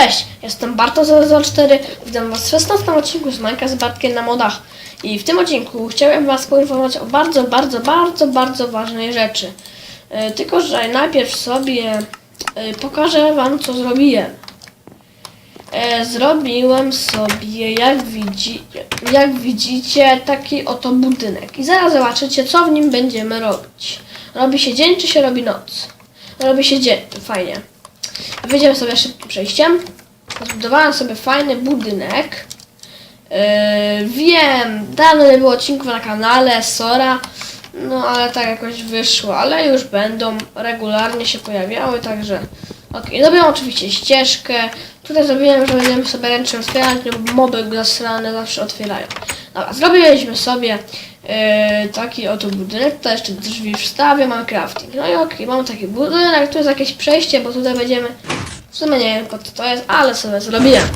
Cześć, jestem Barto004, witam was w 16 odcinku z Minecraft z Bartkiem na modach. I w tym odcinku chciałem was poinformować o bardzo, bardzo, bardzo, bardzo ważnej rzeczy. E, tylko, że najpierw sobie e, pokażę wam, co zrobiłem. E, zrobiłem sobie, jak, widzi, jak widzicie, taki oto budynek. I zaraz zobaczycie, co w nim będziemy robić. Robi się dzień, czy się robi noc? Robi się dzień, fajnie. Wyjdziemy sobie szybkim przejściem. Zbudowałem sobie fajny budynek. Yy, wiem, dawno nie było odcinków na kanale, Sora. No ale tak jakoś wyszło, ale już będą regularnie się pojawiały, także ok. Zrobiłem oczywiście ścieżkę. Tutaj zrobiłem, że będziemy sobie ręcznie otwierać, no bo moby zasrane zawsze otwierają. Dobra, zrobiliśmy sobie yy, taki oto budynek, tutaj jeszcze drzwi wstawię, mam crafting. No i ok, mam taki budynek, tu jest jakieś przejście, bo tutaj będziemy, w sumie nie wiem co to jest, ale sobie zrobiłem.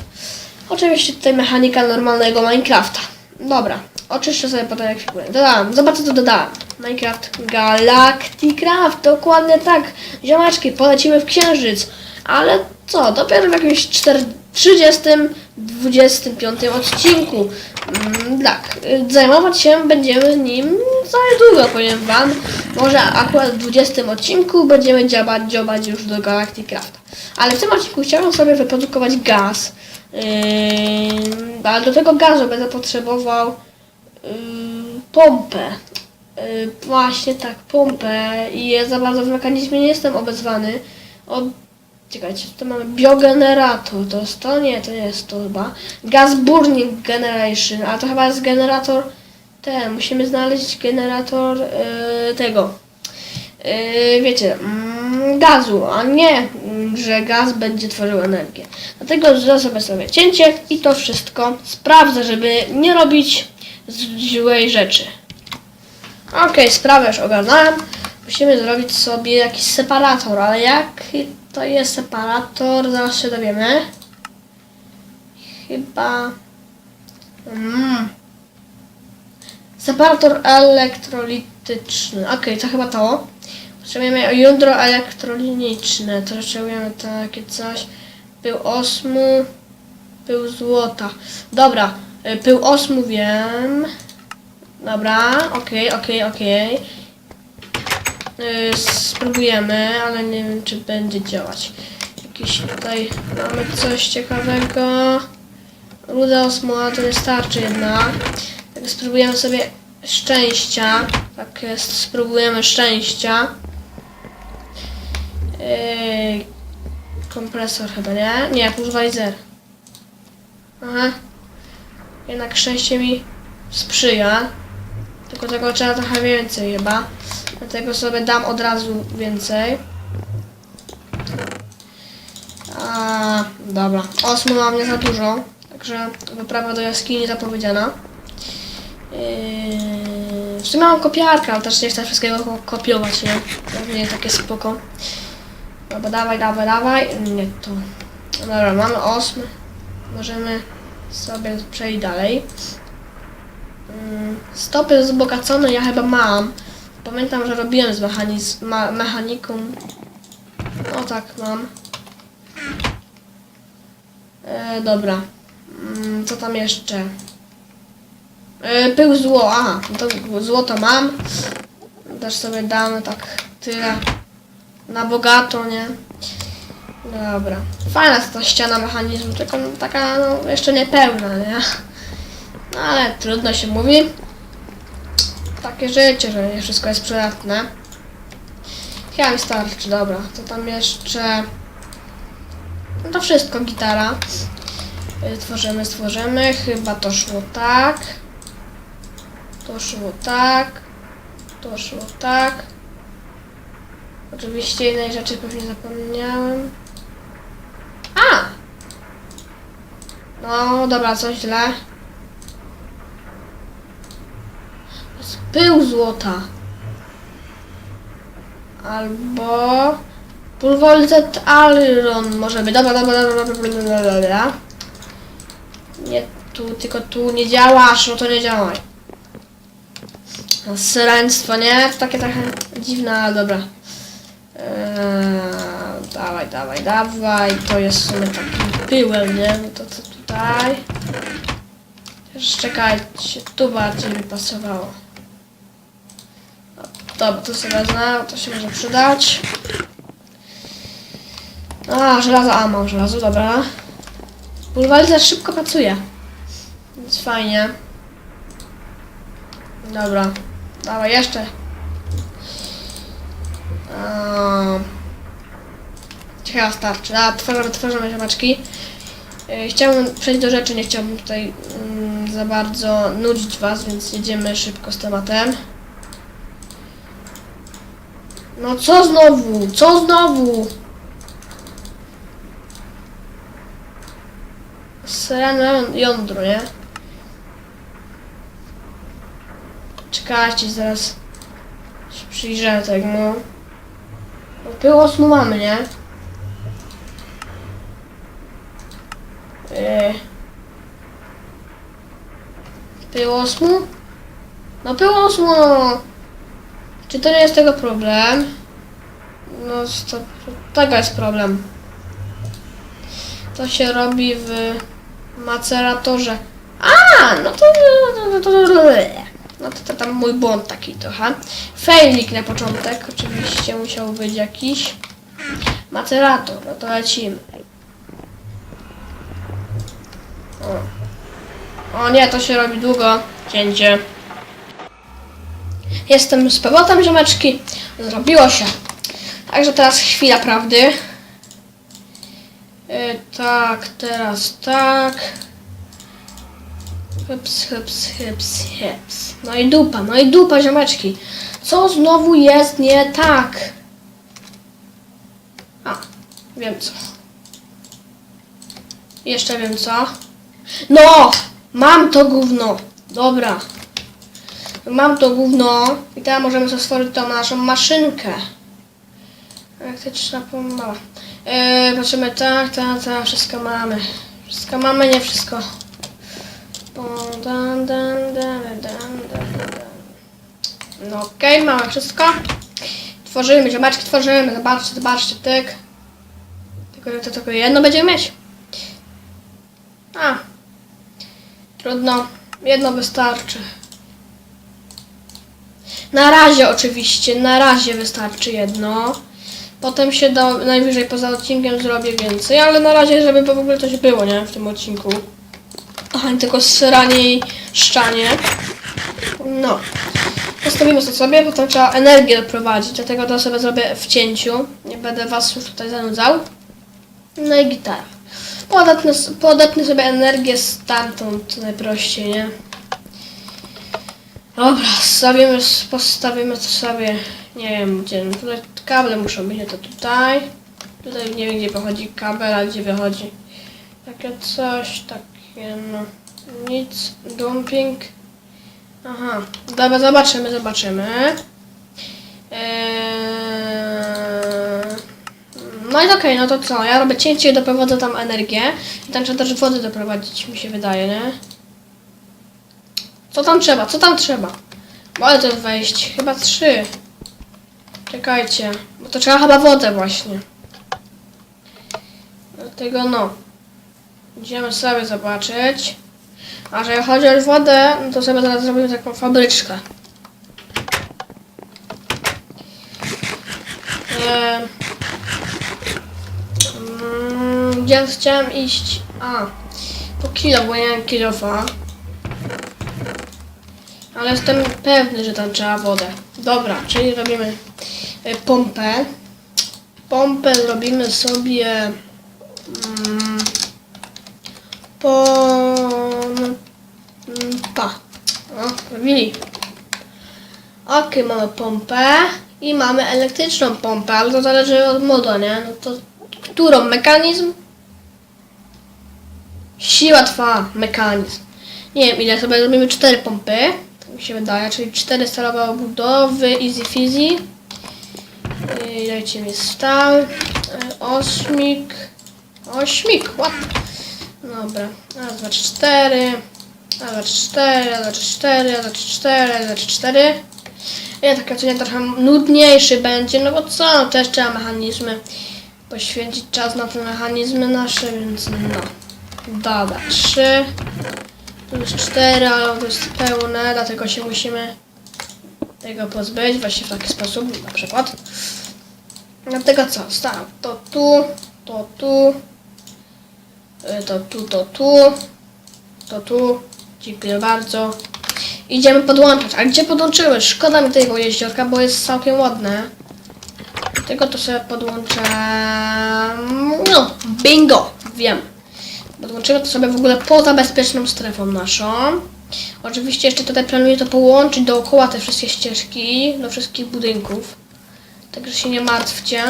Oczywiście tutaj mechanika normalnego Minecrafta. Dobra, oczyszczę sobie potem ekwipunek. Dodałem, zobacz co tu dodałem. Minecraft Galacticraft, dokładnie tak. Ziomeczki, polecimy w księżyc. Ale co, dopiero w jakimś 4, 30, 25 odcinku. Mm, tak, y, zajmować się będziemy nim za długo, powiem wam. Może akurat w 20 odcinku będziemy działać, działać już do Galacticrafta. Ale w tym odcinku chciałem sobie wyprodukować gaz. Yy, ale do tego gazu będę potrzebował yy, pompę. Yy, właśnie tak, pompę. I ja za bardzo w mechanizmie nie jestem obezwany. Czekajcie, to mamy biogenerator. To jest to? Nie, to nie jest to chyba. Gas burning generation. A to chyba jest generator ten. Musimy znaleźć generator yy, tego. Yy, wiecie, mm, gazu, a nie, mm, że gaz będzie tworzył energię. Dlatego zrobię sobie cięcie i to wszystko sprawdzę, żeby nie robić złej rzeczy. Okej, sprawę już ogarnąłem. Musimy zrobić sobie jakiś separator, ale jaki to jest separator, zaraz się dowiemy. Chyba... Mm. Separator elektrolityczny. Okej, to chyba to. Potrzebujemy jądro elektroniczne. To potrzebujemy takie coś. Pył osmu. Pył złota. Dobra. y, Pył osmu wiem. Dobra. Okej, okej, okej. Y, Spróbujemy, ale nie wiem czy będzie działać. Jakiś tutaj mamy coś ciekawego. Ruda osmoła to nie starczy jednak. Tak spróbujemy sobie szczęścia. Tak jest, spróbujemy szczęścia. Yy, kompresor chyba, nie? Nie, pulwajzer. Aha. Jednak szczęście mi sprzyja. Tylko tego trzeba trochę więcej chyba. Dlatego sobie dam od razu więcej. A, dobra. Mam nie za dużo. Także wyprawa do jaskini zapowiedziana. Yy, w sumie mam kopiarkę, ale też nie chcę wszystkiego ko- kopiować, nie? To nie jest takie spoko. Dobra, dawaj, dawaj, dawaj. Nie, to... Dobra, mamy osmy. Możemy sobie przejść dalej. Yy, Stopy wzbogacone ja chyba mam. Pamiętam, że robiłem z mechaniz ma. O tak, mam. E, dobra. Mm, co tam jeszcze? E, pył zło, aha, to złoto mam. Też sobie damy tak tyle na bogato, nie? Dobra. Fajna jest ta ściana mechanizmu, tylko taka no, jeszcze niepełna, nie? No ale trudno się mówi. Takie życie, że nie wszystko jest przydatne. Chyba mi starczy, dobra. To tam jeszcze... No to wszystko, gitara. Y, Tworzymy, stworzymy. Chyba to szło tak. To szło tak. To szło tak. Oczywiście jednej rzeczy pewnie zapomniałem. A! No dobra, coś źle. Jest Pył złota. Albo... Pulvoltet Iron może być. Dobra, dobra, dobra, dobra, dobra, dobra. Nie tu, tylko tu nie działasz, no to nie działaj. No, Syreństwo, nie? Takie trochę dziwne, ale dobra. Eee, dawaj, dawaj, dawaj. To jest w sumie taki pyłem, nie? No to co tutaj? Też czekajcie, tu bardziej mi pasowało. Dobra, to sobie wezmę, to się może przydać. A, żelazo, a mam żelazo, dobra. Bulwalizer szybko pracuje. Więc fajnie. Dobra. Dawaj, jeszcze. Chyba starczy. A, tworzymy, tworzymy ziomeczki. Yy, Chciałbym przejść do rzeczy, nie chciałbym tutaj mm, za bardzo nudzić was, więc jedziemy szybko z tematem. No co znowu? Co znowu? Serena jądro, nie? Czekajcie, zaraz się przyjrzę tego. No. No, Pyło snu mamy, nie? Yy. Pyło snu? No pyło snu, no. Czy to nie jest tego problem? No to, tego jest problem. To się robi w maceratorze. A, no to, no to, no to, to tam mój błąd taki trochę. Failik na początek, oczywiście musiał być jakiś. Macerator, no to lecimy. O. o nie, to się robi długo. Cięcie. Jestem z powrotem, ziomeczki. Zrobiło się. Także teraz chwila prawdy. Yy, tak, teraz tak. Hyps, hyps, hyps, hyps. No i dupa, no i dupa, ziomeczki. Co znowu jest nie tak? A, wiem co. Jeszcze wiem co. No! Mam to gówno. Dobra. Mam to gówno. I teraz możemy sobie stworzyć tą naszą maszynkę. Elektryczna pompa. Yy, patrzymy, tak, tak, tak, wszystko mamy. Wszystko mamy, nie wszystko. No okej, mamy wszystko. Tworzymy, ziomeczki, tworzymy. Zobaczcie, zobaczcie, tyk. Tylko to tylko jedno będziemy mieć. A. Trudno. Jedno wystarczy. Na razie oczywiście, na razie wystarczy jedno. Potem się do, najwyżej poza odcinkiem zrobię więcej, ale na razie, żeby w ogóle coś było, nie? W tym odcinku. Aha, tylko sranie i szczanie. No. Postawimy to sobie, potem trzeba energię doprowadzić, dlatego to sobie zrobię w cięciu. Nie będę was już tutaj zanudzał. No i gitara. Podetnę, podetnę sobie energię stamtąd najprościej, nie? Dobra, stawimy, postawimy to sobie, nie wiem gdzie, no tutaj kable muszą być, no to tutaj. Tutaj nie wiem gdzie wychodzi kabel, a gdzie wychodzi. Takie coś, takie no, nic, dumping. Aha, dobra, zobaczymy, zobaczymy. Eee... No i okej, no to co? Ja robię cięcie i doprowadzę tam energię. I tam trzeba też wody doprowadzić, mi się wydaje, nie? Co tam trzeba? Co tam trzeba? Mogę to wejść. Chyba trzy. Czekajcie. Bo to trzeba chyba wodę właśnie. Dlatego no. Idziemy sobie zobaczyć. A jeżeli chodzi o wodę, no to sobie zaraz zrobimy taką fabryczkę. Eee, mm, gdzie chciałem iść? A, po kilo, bo nie mam kilofa. Ale jestem pewny, że tam trzeba wodę. Dobra, czyli robimy y, pompę. Pompę zrobimy sobie mm, pompa. O, robili. Ok, mamy pompę i mamy elektryczną pompę, ale to zależy od modu, nie? No to którą? Mechanizm? Siła trwa, mechanizm. Nie wiem ile sobie zrobimy cztery pompy. Mi się wydaje, czyli cztery stalowe obudowy, easy fizzy. Dajcie mi stal. Ośmik. Ośmik, ładnie. Dobra. Raz, dwa, cztery. Raz, dwa, cztery. Raz, dwa, cztery. Raz, dwa, cztery. Raz, dwa, cztery. Ja tak odcinek trochę nudniejszy będzie, no bo co, też trzeba mechanizmy poświęcić czas na te mechanizmy nasze, więc no. Dobra, trzy. Już cztery, ale to jest pełne, dlatego się musimy tego pozbyć właśnie w taki sposób, na przykład. Dlatego co? Staw to tu, to tu, y, to tu, to tu, to tu. Dziękuję bardzo. Idziemy podłączać. A gdzie podłączyły? Szkoda mi tego jeździorka, bo jest całkiem ładne. Tylko to sobie podłączę. No, bingo! Wiem. Podłączymy to sobie w ogóle poza bezpieczną strefą naszą. Oczywiście jeszcze tutaj planuję to połączyć dookoła te wszystkie ścieżki do wszystkich budynków. Także się nie martwcie.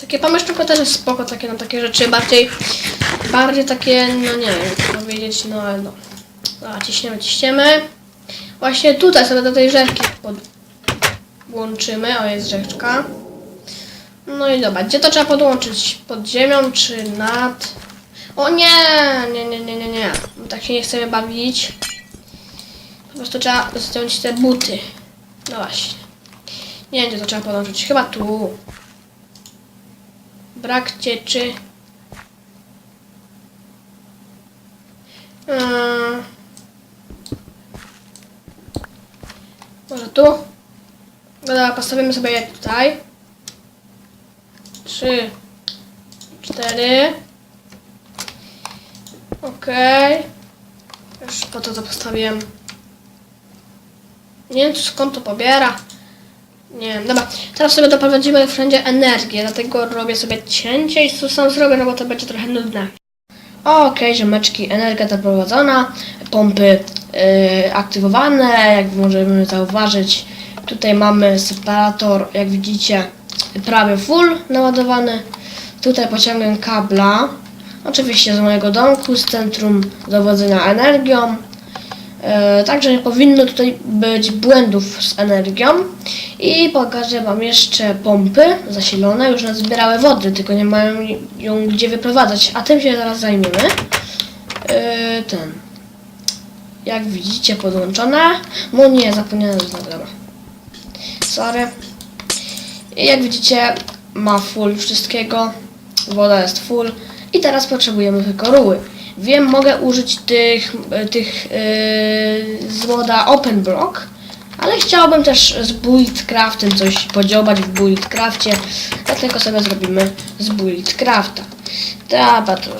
Takie pomieszczonko też jest spoko, takie na takie rzeczy bardziej, bardziej takie, no nie wiem, jak powiedzieć, no ale no. Dobra, ciśniemy, ciśniemy. Właśnie tutaj sobie do tej rzeczki podłączymy. O, jest rzeczka. No i dobra, gdzie to trzeba podłączyć? Pod ziemią czy nad? O nie, nie, nie, nie, nie, nie. Tak się nie chcemy bawić. Po prostu trzeba zdjąć te buty. No właśnie. Nie wiem, gdzie to trzeba podłączyć. Chyba tu. Brak cieczy. Yy. Może tu? No Dobra, postawimy sobie je tutaj. Trzy, cztery. Okej. Już po to to postawiłem. Nie wiem, skąd to pobiera. Nie wiem, dobra. Teraz sobie doprowadzimy wszędzie energię, dlatego robię sobie cięcie i co sam zrobię, no bo to będzie trochę nudne. Okej, ziomeczki, energia doprowadzona, pompy yy, aktywowane, jak możemy zauważyć. Tutaj mamy separator, jak widzicie, prawie full naładowany. Tutaj pociągiem kabla, oczywiście z mojego domku, z centrum dowodzenia energią. E, Także nie powinno tutaj być błędów z energią. I pokażę Wam jeszcze pompy zasilone, już nazbierały wody, tylko nie mają ją gdzie wyprowadzać, a tym się zaraz zajmiemy. E, Ten. Jak widzicie podłączone. No nie, zapomniałem znowu, dobra. Sorry. I jak widzicie ma full wszystkiego. Woda jest full. I teraz potrzebujemy tylko ruły. Wiem, mogę użyć tych, tych yy, z moda Open Block, ale chciałbym też z Buildcraftem coś podziobać w Buildcrafcie, dlatego sobie zrobimy z Buildcrafta. Dobra, to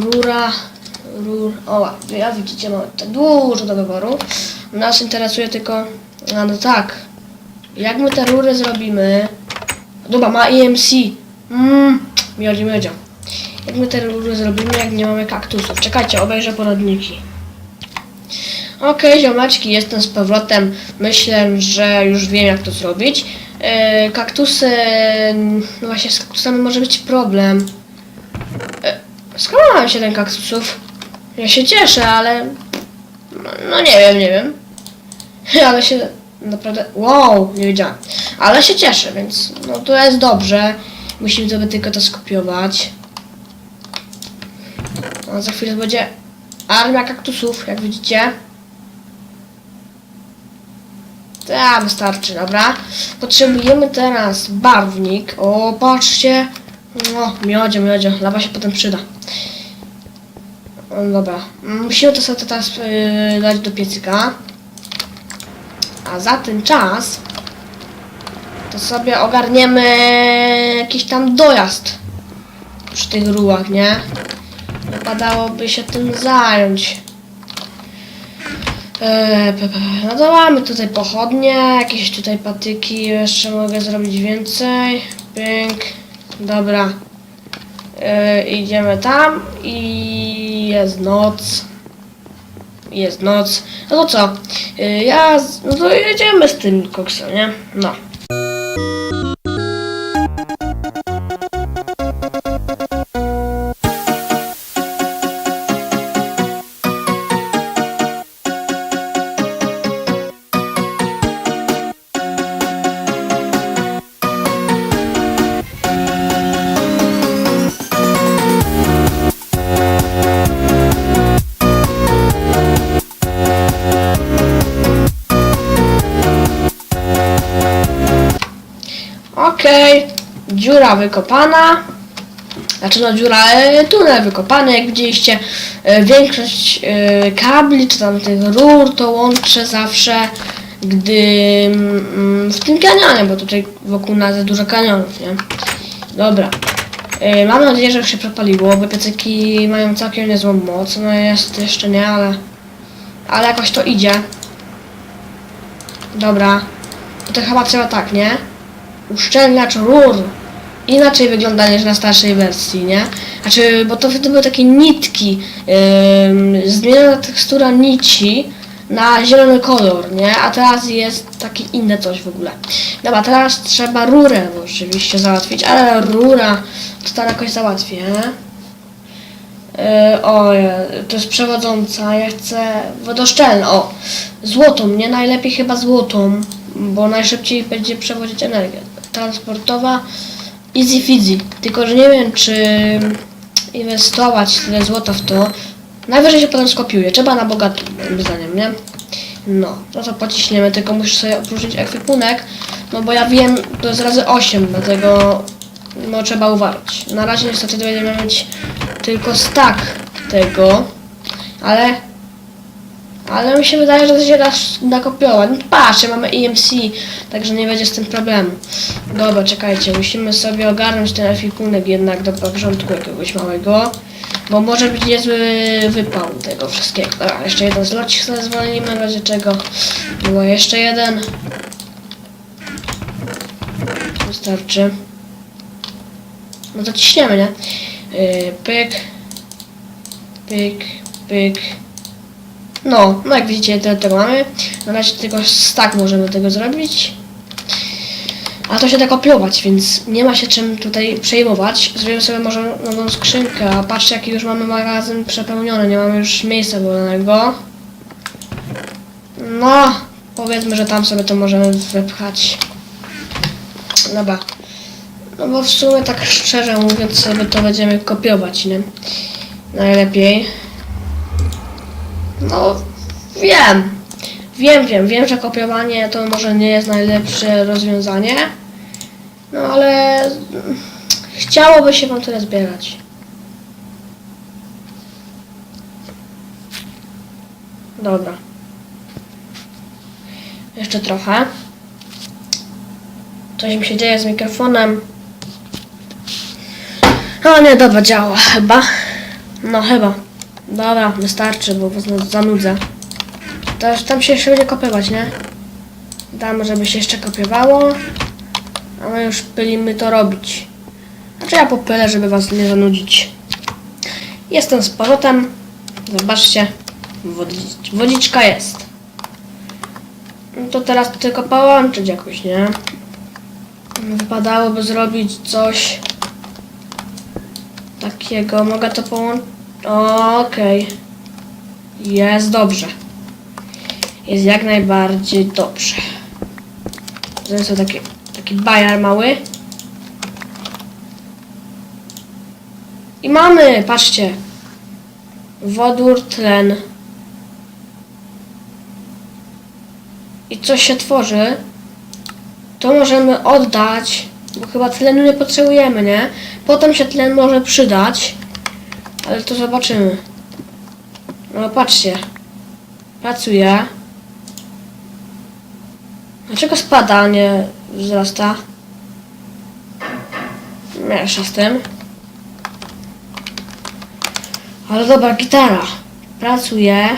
rura, rur, o, ja widzicie, mamy tutaj dużo do wyboru. Nas interesuje tylko, a no tak, jak my te rury zrobimy? Dobra, ma EMC. Mmm, miodzie, miodzie. Jak my te rury zrobimy, jak nie mamy kaktusów? Czekajcie, obejrzę poradniki. Okej, ziomeczki, jestem z powrotem. Myślę, że już wiem, jak to zrobić. E, kaktusy... No właśnie, z kaktusami może być problem. E, skąd mam 7 kaktusów? Ja się cieszę, ale... No nie wiem, nie wiem. Ale się... Naprawdę... Wow, nie wiedziałem. Ale się cieszę, więc... No to jest dobrze. Musimy sobie tylko to skopiować. Za chwilę będzie armia kaktusów, jak widzicie. Tak, wystarczy, dobra. Potrzebujemy teraz barwnik. O, patrzcie. O, miodzie, miodzie. Lawa się potem przyda. O, dobra. Musimy to sobie teraz yy, dać do piecyka. A za ten czas to sobie ogarniemy jakiś tam dojazd przy tych rułach, nie? Wypadałoby się tym zająć. Eee, no to mamy tutaj pochodnie, jakieś tutaj patyki, jeszcze mogę zrobić więcej. Pięk. Dobra. Eee, idziemy tam i jest noc. Jest noc. No to co? Eee, ja, no to jedziemy z tym koksem, nie? No. Dziura wykopana. Znaczy no dziura, e, tunel wykopany, jak widzieliście. E, większość e, kabli czy tam tych rur to łączę zawsze, gdy mm, w tym kanionie, bo tutaj wokół nas jest dużo kanionów, nie? Dobra. Mam nadzieję, że się przepaliło, bo piecyki mają całkiem niezłą moc. No jest jeszcze nie, ale... Ale jakoś to idzie. Dobra. To chyba trzeba tak, nie? Uszczelniacz rur. Inaczej wygląda niż na starszej wersji, nie? Znaczy, bo to wtedy były takie nitki. Yy, zmieniona tekstura nici na zielony kolor, nie? A teraz jest takie inne coś w ogóle. Dobra, teraz trzeba rurę oczywiście załatwić, ale rura to tam jakoś załatwię. Yy, o, to jest przewodząca, ja chcę wodoszczelną, o, złotą, nie najlepiej chyba złotą, bo najszybciej będzie przewodzić energię. Transportowa, easy fizzy, tylko że nie wiem czy inwestować tyle złota w to, najwyżej się potem skopiuje, trzeba na bogato, moim zdaniem, nie? No, no to pociśniemy, tylko muszę sobie opróżnić ekwipunek, no bo ja wiem, to jest razy 8, dlatego no trzeba uważać. Na razie niestety będziemy mieć tylko stack tego, ale ale mi się wydaje, że to się da nakopiować. No patrzcie, mamy EMC, także nie będzie z tym problemu. Dobra, czekajcie, musimy sobie ogarnąć ten ekwipunek jednak do porządku jakiegoś małego, bo może być niezły wypał tego wszystkiego. Dobra, jeszcze jeden zlocik sobie zwolnimy, w razie czego było jeszcze jeden. Wystarczy. No to ciśniemy, nie? Yy, pyk, pyk, pyk. No, no jak widzicie, tyle tego mamy. Na razie tylko stack możemy tego zrobić. A to się da kopiować, więc nie ma się czym tutaj przejmować. Zrobimy sobie może nową skrzynkę, a patrzcie jaki już mamy magazyn przepełniony, nie mamy już miejsca wolnego. No, powiedzmy, że tam sobie to możemy wypchać. Dobra. No bo w sumie tak szczerze mówiąc sobie to będziemy kopiować, nie? Najlepiej. No, wiem. Wiem, wiem, wiem, że kopiowanie to może nie jest najlepsze rozwiązanie. No ale chciałoby się wam tyle zbierać. Dobra. Jeszcze trochę. Coś mi się dzieje z mikrofonem. O nie, dobra, działa chyba. No chyba. Dobra, wystarczy, bo was zanudzę. Też tam się jeszcze będzie kopiować, nie? Damy, żeby się jeszcze kopiowało. A my już pylimy to robić. Znaczy ja popylę, żeby was nie zanudzić. Jestem z powrotem. Zobaczcie. Wodzi- Wodziczka jest. No to teraz to tylko połączyć jakoś, nie? Wypadałoby zrobić coś takiego. Mogę to połączyć. Okej. Jest dobrze. Jest jak najbardziej dobrze. Zrobię sobie taki, taki bajar mały. I mamy, patrzcie. Wodór, tlen. I coś się tworzy. To możemy oddać, bo chyba tlenu nie potrzebujemy, nie? Potem się tlen może przydać. Ale to zobaczymy. No patrzcie. Pracuje. Dlaczego spada, a nie wzrasta? Mniejsza z tym. Ale dobra, gitara. Pracuje.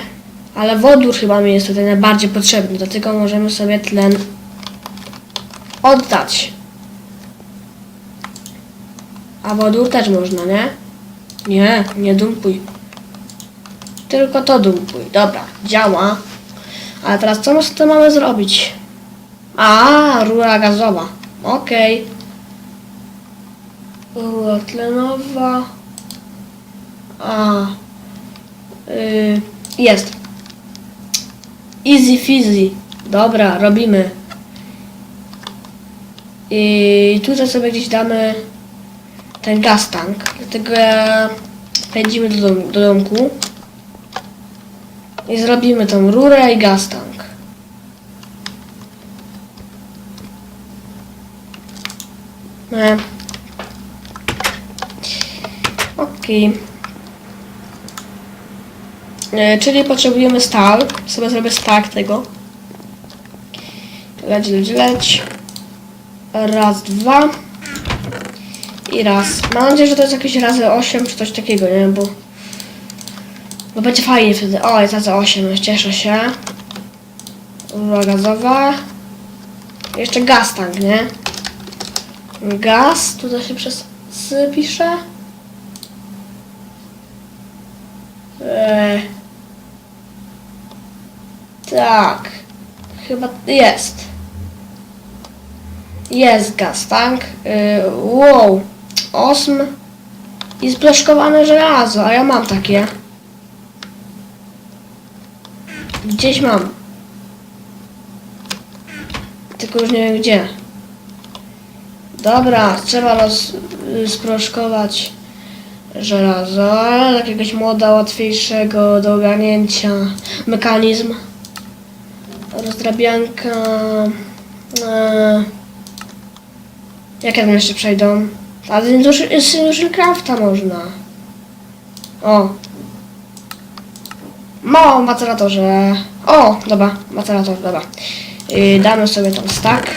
Ale wodór chyba mi jest tutaj najbardziej potrzebny. Dlatego możemy sobie tlen oddać. A wodór też można, nie? Nie, nie dumpuj. Tylko to dumpuj. Dobra, działa. Ale teraz co my z tym mamy zrobić? A, rura gazowa. Okej. Rura tlenowa. A. Y, jest. Easy fizzy. Dobra, robimy. I tutaj sobie gdzieś damy ten gaz tank. Dlatego pędzimy do, dom, do domku i zrobimy tą rurę i gaz tank. E. taki... E, czyli potrzebujemy stal. Sobie zrobię stack tego. Leć, leć, leć. Raz, dwa. I raz. Mam nadzieję, że to jest jakieś razy 8 czy coś takiego, nie? Bo... Bo będzie fajnie wtedy. O, jest razy 8, cieszę się. Rura gazowa. Jeszcze gaz tank, nie? Gaz, tutaj się przez sy pisze. Eee. Tak. Chyba jest. Jest gaz tank. Yy, wow. Osm. I zbloszkowane żelazo, a ja mam takie. Gdzieś mam. Tylko już nie wiem gdzie. Dobra, trzeba roz, sproszkować żelazo. Jakiegoś moda łatwiejszego do ogarnięcia. Mechanizm. Rozdrabianka. E, jakie tam jeszcze przejdą? A z Sinuszelcrafta można. O. Mało maceratorze. O, dobra, macerator, dobra. Yy, damy sobie tam stack.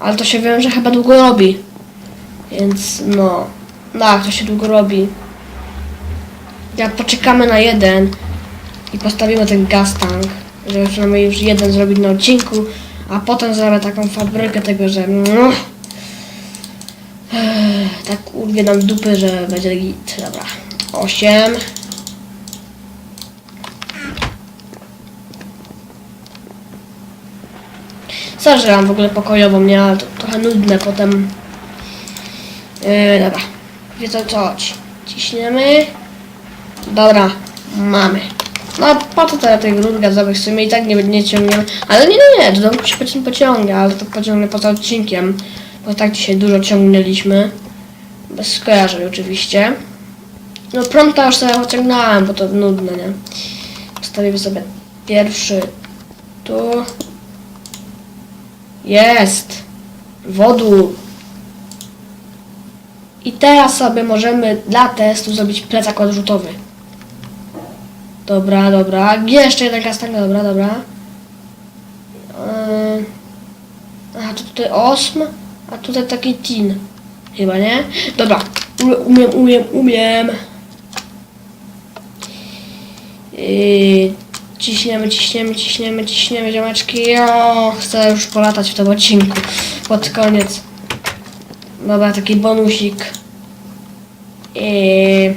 Ale to się wiem, że chyba długo robi. Więc no. Tak, to się długo robi. Jak poczekamy na jeden i postawimy ten gas tank, żeby przynajmniej już jeden zrobić na odcinku, a potem zrobię taką fabrykę tego, że no, tak urwie nam dupy, że będzie git. Dobra. 8. Sorry, że mam w ogóle pokojową, nie? Ale to trochę nudne potem. Yy, dobra. O co chodzi. Ciśniemy. Dobra. Mamy. No po co teraz tych rur gazowych w sumie i tak nie, nie ciągniemy. Ale nie, no nie, do domku się pociąga, ale to pociągnę poza odcinkiem. Bo tak dzisiaj dużo ciągnęliśmy. Bez skojarzeń oczywiście. No promta już sobie pociągnąłem, bo to nudne, nie? Postawimy sobie pierwszy tu. Jest! Wodór! I teraz sobie możemy dla testu zrobić plecak odrzutowy. Dobra, dobra. Jeszcze jeden kastak, dobra, dobra. Yy... Aha, to tutaj osm, a tutaj taki tin. Chyba, nie? Dobra. Umiem, umiem, umiem. Yy, ciśniemy, ciśniemy, ciśniemy, ciśniemy, ziomeczki. O, chcę już polatać w tym odcinku. Pod koniec. Dobra, taki bonusik. Yy,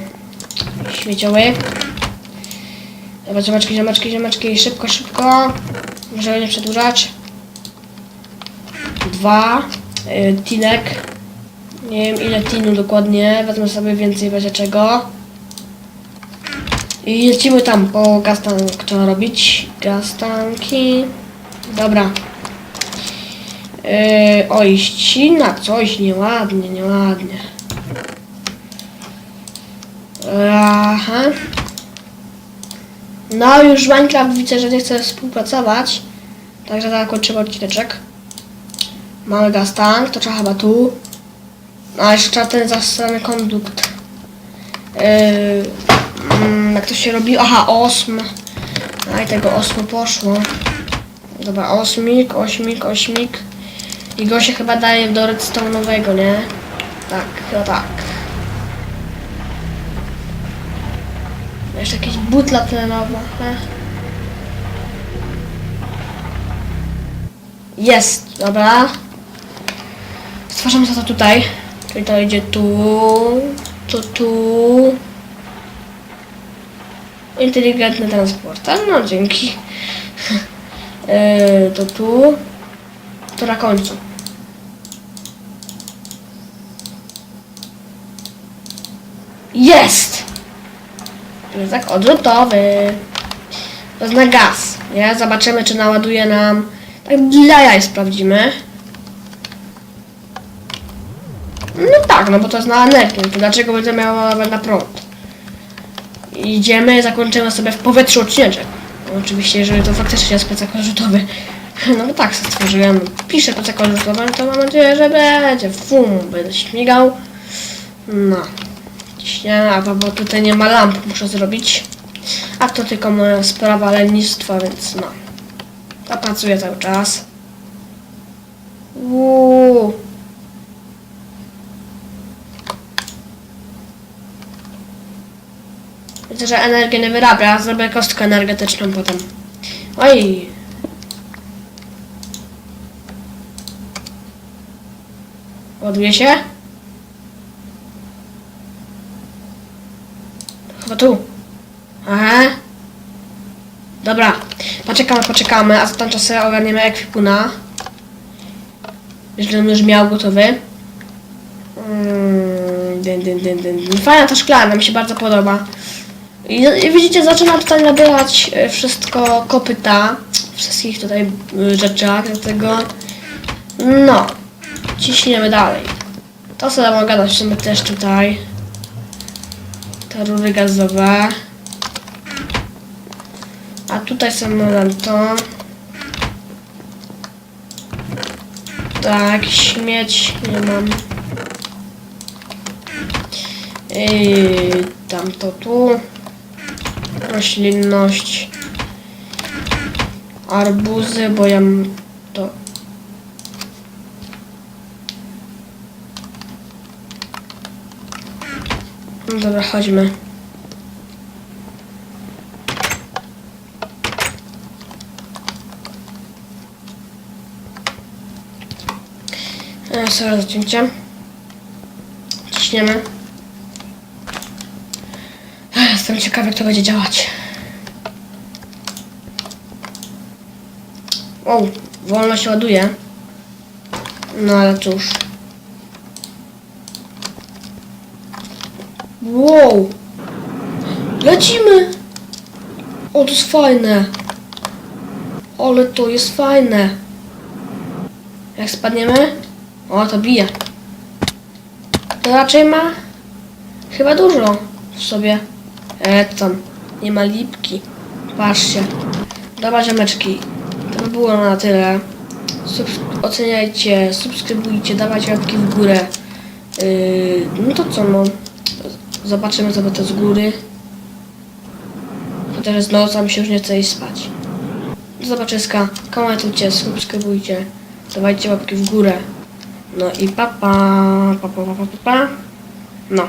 śmieciowy. Dobra, ziomeczki, ziomeczki, ziomeczki. Szybko, szybko. Żeby nie przedłużać. Dwa. Yy, tinek. Nie wiem ile tinu dokładnie. Wezmę sobie więcej będzie czego. I lecimy tam po gastank trzeba robić. Gastanki. Dobra. Yy, oj, ścina coś nieładnie, nieładnie. Aha. No już Minecraft widzę, że nie chce współpracować. Także zaraz kończymy odcineczek. Mamy gastank, to trzeba chyba tu. A jeszcze trzeba ten zasrany kondukt. Yy, mm, jak to się robi? Aha, osm. A i tego osmu poszło. Dobra, osmik, ośmik, ośmik. I go się chyba daje do redstone'owego, nie? Tak, chyba tak. Jeszcze jakieś butla tlenowa. Jest, dobra. Stwarzamy za to tutaj. Czyli to idzie tu, to tu. Inteligentny transporter, no dzięki. Yy, to tu. To na końcu. Jest! Plecak odrzutowy. To jest na gaz, nie? Zobaczymy, czy naładuje nam... Tak dla jaj sprawdzimy. No tak, no bo to jest na energię. To dlaczego będzie miała na prąd? Idziemy, zakończymy sobie w powietrzu odcineczek. No, oczywiście, jeżeli to faktycznie jest plecak odrzutowy. No bo tak sobie stworzyłem. Piszę plecak odrzutowy, to mam nadzieję, że będzie. Fum, będę śmigał. No. Ciśniemy, a bo tutaj nie ma lamp, muszę zrobić. A to tylko moja sprawa lenistwa, więc no. To pracuję cały czas. Uuu. Że energię nie wyrabia, zrobię kostkę energetyczną potem. Oj. Ładuje się? Chyba tu. Aha. Dobra. Poczekamy, poczekamy, a za ten czas ogarniemy ekwipuna. Żebym już miał gotowy. Mm, dyn, dyn, dyn. dyn. Fajna ta szklana, mi się bardzo podoba. I, widzicie, zaczyna tutaj nabierać e, wszystko kopyta. Wszystkich tutaj e, rzeczach, dlatego no, ciśniemy dalej. To sobie mogę gadać też tutaj. Te rury gazowe. A tutaj są to. Tak, śmieć nie mam. I tam to tu. Roślinność. Arbuzy, bo ja to. No dobra, chodźmy. E, Sorry, zacięcie. Ciśniemy. Jestem ciekawy, jak to będzie działać. O, wolno się ładuje. No ale cóż. Wow! Lecimy! O, to jest fajne. Ale to jest fajne. Jak spadniemy? O, to bije. To raczej ma chyba dużo w sobie. E, tam. Nie ma lipki. Patrzcie. Dobra, ziomeczki. To by było na tyle. Oceniajcie, subskrybujcie, dawajcie łapki w górę. Yy, no to co, no. Zobaczymy sobie to z góry. Jest noc, a mi się już nie chce iść spać. Do zobaczyska. Komentujcie, subskrybujcie. Dawajcie łapki w górę. No i papa, papa, papa, papa. Pa. No.